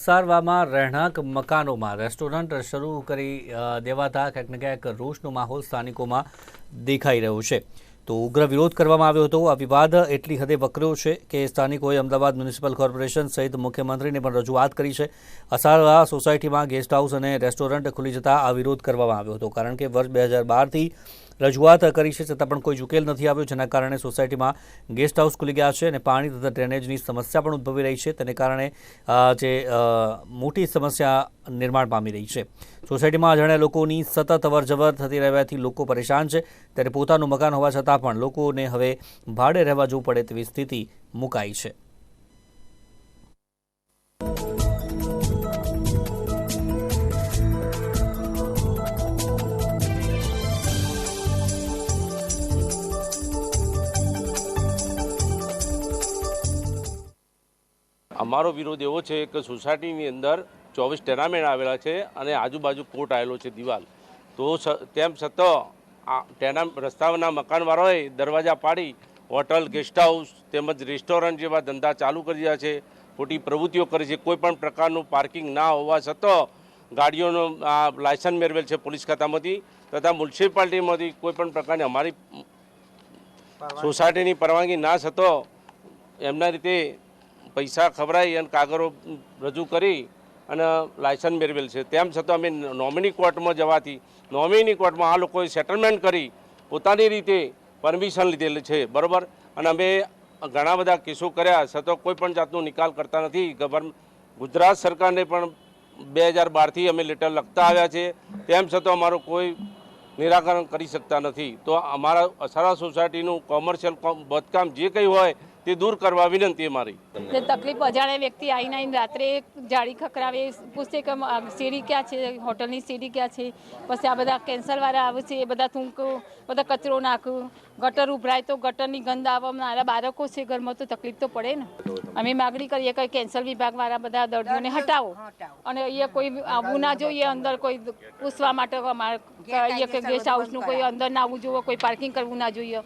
સારવામાં રહેણાંક મકાનોમાં રેસ્ટોરન્ટ શરૂ કરી દેવાતા ક્યાંક ને ક્યાંક રોષનો માહોલ સ્થાનિકોમાં દેખાઈ રહ્યો છે. તો ઉગ્ર વિરોધ કરવામાં આવ્યો હતો. આ વિવાદ એટલી હદે વકર્યો છે કે સ્થાનિકોએ અમદાવાદ મ્યુનિસિપલ કોર્પોરેશન સહિત મુખ્યમંત્રીને પણ રજૂઆત કરી છે. અસારવા સોસાયટીમાં ગેસ્ટ હાઉસ અને રેસ્ટોરન્ટ ખુલી જતા આ વિરોધ કરવામાં આવ્યો હતો. કારણ કે વર્ષ બે હજાર બારથી રજૂઆત કરી છે છતાં પણ કોઈ ઉકેલ નથી આવ્યો, જેના કારણે સોસાયટીમાં ગેસ્ટ હાઉસ ખુલી ગયા છે અને પાણી તથા ડ્રેનેજની સમસ્યા પણ ઉદ્ભવી રહી છે. તેને કારણે જે મોટી સમસ્યા નિર્માણ પામી રહી છે. સોસાયટીમાં અજાણ્યા લોકોની સતત અવરજવર થતી રહેવાથી લોકો પરેશાન છે. ત્યારે પોતાનું મકાન હોવા છતાં પણ લોકોને હવે ભાડે રહેવા જવું પડે તેવી સ્થિતિ મુકાઈ છે. અમારો વિરોધ એવો છે કે સોસાયટીની અંદર ચોવીસ ટેનામેન્ટ આવેલા છે અને આજુબાજુ કોર્ટ આવેલો છે દિવાલ. તો તેમ છતાં આ તેના રસ્તાના મકાનવાળાએ દરવાજા પાડી હોટલ ગેસ્ટ હાઉસ તેમજ રેસ્ટોરન્ટ જેવા ધંધા ચાલુ કરી રહ્યા છે. ખોટી પ્રવૃત્તિઓ કરે છે. કોઈ પણ પ્રકારનું પાર્કિંગ ના હોવા છતાં ગાડીઓનો આ લાયસન્સ મેળવેલ છે પોલીસ ખાતામાંથી તથા મ્યુનિસિપાલિટીમાંથી કોઈપણ પ્રકારની અમારી સોસાયટીની પરવાનગી ના થતો એમના રીતે પૈસા ખવડાવી અને કાગળો રજૂ કરી અને લાયસન્સ મેળવેલ છે. તેમ છતાં અમે નોમિની કોર્ટમાં જવાથી નોમિની કોર્ટમાં આ લોકોએ સેટલમેન્ટ કરી, પોતાની રીતે પરમિશન લીધેલ છે, બરાબર? અને અમે ઘણા બધા કેસો કર્યા, છતાં કોઈ પણ જાતનો નિકાલ કરતા નથી. ગવર્ન, ગુજરાત સરકારને પણ બે હજાર બારથી અમે લેટર લખતા આવ્યા છે. તેમ છતાં અમારું કોઈ નિરાકરણ કરી શકતા નથી. તો અમારા અસારા સોસાયટીનું કોમર્શિયલ બધકામ જે કંઈ હોય તે દૂર કરવા વિનંતી મારી. તકલીફ અજાણે વ્યક્તિ આવીને આવીને રાત્રે જાળી ખકરાવે પૂછે કે સીડી ક્યાં છે? હોટલની સીડી ક્યાં છે? પછી આ બધા કેન્સરવાળા આવે છે એ બધા થૂંકું બધા કચરો નાખું. ગટર ઉભરાય તો ગટરની ગંધ આવે મારા બાળકો છે ઘરમાં તો તકલીફ તો પડે ને. અમે માગણી કરીએ કે કેન્સર વિભાગવાળા બધા દર્દીઓને હટાવો. અને અહીંયા કોઈ આવવું ના જોઈએ અંદર કોઈ પૂછવા માટે અમારે ગેસ્ટ હાઉસનું કોઈ અંદર ના આવવું જોઈએ કોઈ પાર્કિંગ કરવું ના જોઈએ.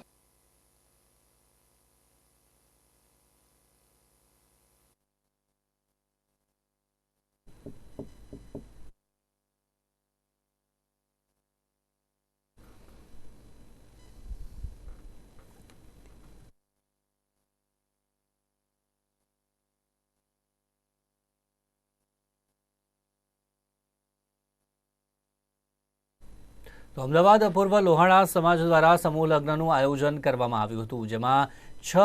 તો અમદાવાદ પૂર્વ લોહાણા સમાજ દ્વારા સમૂહ લગ્નનું આયોજન કરવામાં આવ્યું હતું જેમાં